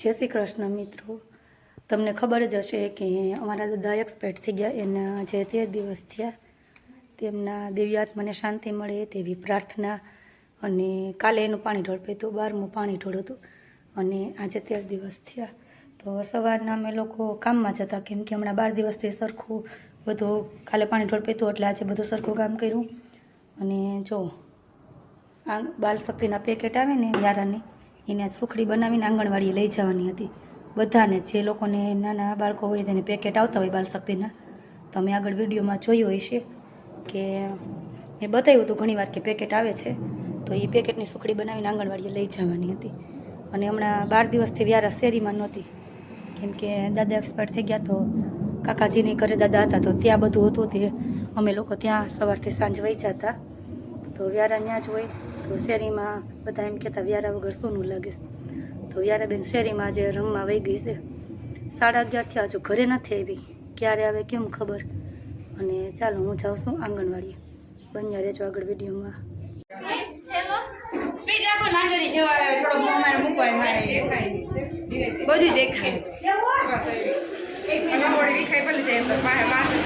જય શ્રી કૃષ્ણ મિત્રો. તમને ખબર જ હશે કે અમારા દાદા એક્સપાયર્ડ થઈ ગયા એના જે તેર દિવસ થયા, તેમના દિવ્ય આત્માને શાંતિ મળે તેવી પ્રાર્થના અને કાલે એનું પાણી ઢોળપે હતું બારમું પાણી ઢોળ હતું અને આજે તેર દિવસ થયા. તો સવારના અમે લોકો કામમાં જતા કેમ કે હમણાં બાર દિવસથી સરખું બધું કાલે પાણી ઢોળ પીતું એટલે આજે બધું સરખું કામ કર્યું. અને જો, આ બાલ શક્તિના પેકેટ આવે ને યારાની એને સુખડી બનાવીને આંગણવાડીએ લઈ જવાની હતી. બધાને જે લોકોને નાના બાળકો હોય તેને પેકેટ આવતા હોય બાળશક્તિના તમે આગળ વિડીયોમાં જોયું હોય છે કે મેં બતાવ્યું હતું ઘણીવાર કે પેકેટ આવે છે, તો એ પેકેટની સુખડી બનાવીને આંગણવાડીએ લઈ જવાની હતી. અને હમણાં બાર દિવસથી વ્યારા શેરીમાં નહોતી. કેમ કે દાદા એક્સપાયર થઈ ગયા તો કાકાજીની ઘરે દાદા હતા, તો ત્યાં બધું હતું તે. અમે લોકો ત્યાં સવારથી સાંજ વહી જતા. તો વ્યારા ત્યાં જ હોય. તો શેરીમાં બધા એમ કહેતા વ્યારા વગર સોનું લાગે છે. તો વ્યારાબેન શેરીમાં આજે રમવા વહી ગઈ છે સાડા અગિયારથી હજુ ઘરે નથી આવી. ક્યારે આવે કેમ ખબર? અને ચાલો હું જાઉં છું આંગણવાડીએ. બન્યા રહેજો આગળ વિડીયોમાં. સ્પીડ રાખો નાંજરી જેવા આવે થોડો અમારે મૂકવાય મારે. બધું દેખાય. અને મોડી વિખાય ભલે જાય પણ પાસે પાસે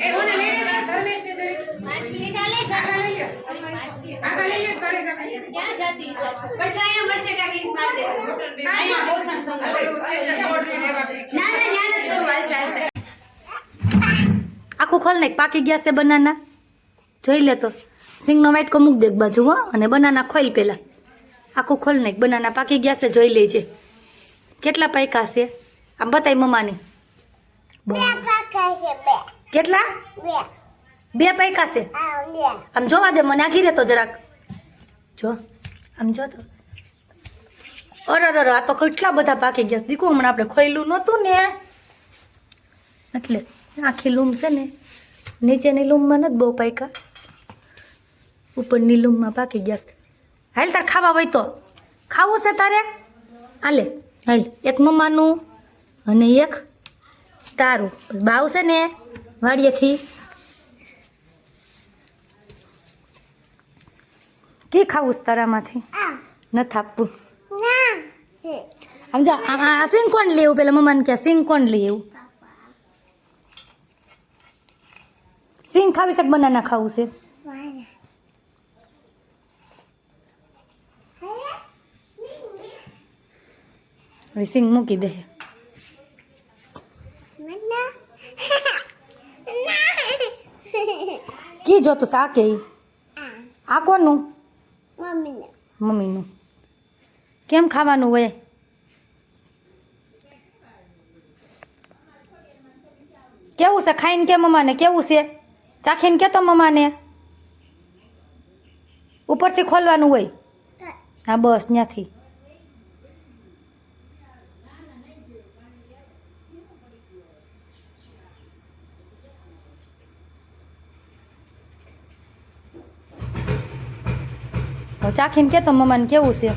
એ ઓને લઈ લે ધર્મેશ ને જરી કાકા લઈ લે કાકા લઈ લે ઘરે કાકા પછી અહીંયા વચ્ચે ટાંકી મારી દેશું. મોટર બે. અહીંયા બોસન સંગ સેજર બોર્ડ ને એવા ના, ના, ન્યા નથી કરવું. હાલશે, હાલશે. આખું ખોલ નાખ પાકી ગયા છે બનાના. જોઈ લે તો. સિંગનો વાઇટકો મૂક દે એક બાજુ હો. અને બનાના ખોલ પેલા. આખું ખોલ નાખ બનાના પાકી ગયા છે જોઈ લેજે. કેટલા પાક્યા છે? આમ બતાય મમ્માને. કેટલા? બે પૈકા છે. આમ જોવા દે મને આખી રહેતો જરાક. જો આમ જો તો. અરે અરે આ તો કેટલા બધા પાકી ગયા દીકુ હમણાં આપણે ખોયલું નહોતું ને. એટલે આખી લૂમ છે ને નીચેની લૂમમાં નથી બહુ પાક્યા. ઉપરની લૂમમાં પાકી ગયા હાલ તાર ખાવા હોય તો. ખાવું છે તારે? હાલે હાલ. એક મમ્માનું અને એક તારું. બાવ છે ને વાડીએથી કી ખાવું તારામાંથી નથી આપવું. આમ જા આ- સિંગ કોણ લેવું? પેલા મમ્માને કે સિંગ કોણ લેવું? સિંગ ખાવી છે બનાના ખાવું છે? હવે સિંગ મૂકી દે. કી જોતું છે? આ કે ઈ? આ કોનું? મમ્મીનું. કેમ ખાવાનું હોય? કેવું છે? ખાઈને કે મમ્માને? કેવું છે? ચાખીને કે તો મમ્માને? ઉપરથી ખોલવાનું હોય? હા. બસ ત્યાંથી ચાખીને કે તો મમ્માને કેવું છે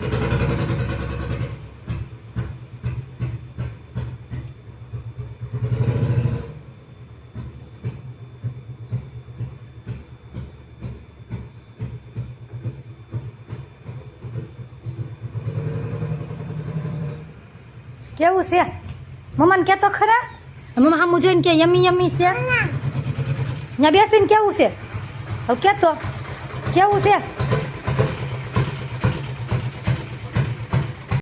કેવું છે મમ્માને કે તો ખરા મમ્મા સામું જોઈને કે યમી યમી છે ત્યાં બેસીને કેવું છે હવે કે તો કેવું છે